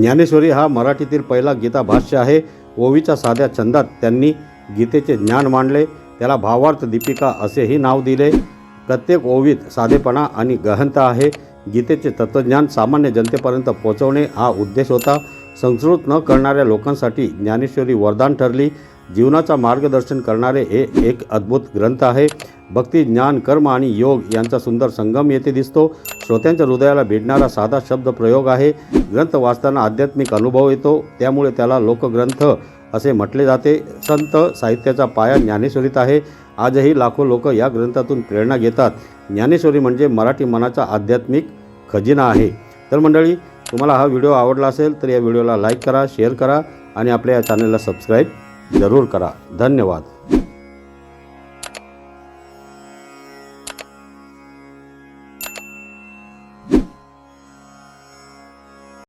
ज्ञानेश्वरी हा मराठीतील पहिला गीता भाष्य आहे. ओवीच्या साध्या छंदात त्यांनी गीतेचे ज्ञान मांडले. त्याला भावार्थ दीपिका असेही नाव दिले. प्रत्येक ओवीत साधेपणा आणि गहनता आहे. गीतेचे तत्त्वज्ञान सामान्य जनतेपर्यंत पोहोचवणे हा उद्देश होता. संस्कृत न करणाऱ्या लोकांसाठी ज्ञानेश्वरी वरदान ठरली. जीवनाचा मार्गदर्शन करणारे हे एक अद्भुत ग्रंथ आहे. भक्ती ज्ञान कर्म आणि योग यांचा सुंदर संगम येथे दिसतो. श्रोत्यांच्या हृदयाला भिडणारा साधा शब्द प्रयोग आहे. ग्रंथ वाचताना आध्यात्मिक अनुभव येतो. त्यामुळे त्याला लोकग्रंथ असे म्हटले जाते. संत साहित्याचा पाया ज्ञानेश्वरीत आहे. आजही लाखो लोक या ग्रंथातून प्रेरणा घेतात. ज्ञानेश्वरी म्हणजे मराठी मनाचा आध्यात्मिक खजिना आहे. तर मंडळी तुम्हाला हा व्हिडिओ आवडला असेल तर या व्हिडिओला लाईक करा शेअर करा आणि आपल्या या चॅनलला सबस्क्राईब जरूर करा. धन्यवाद.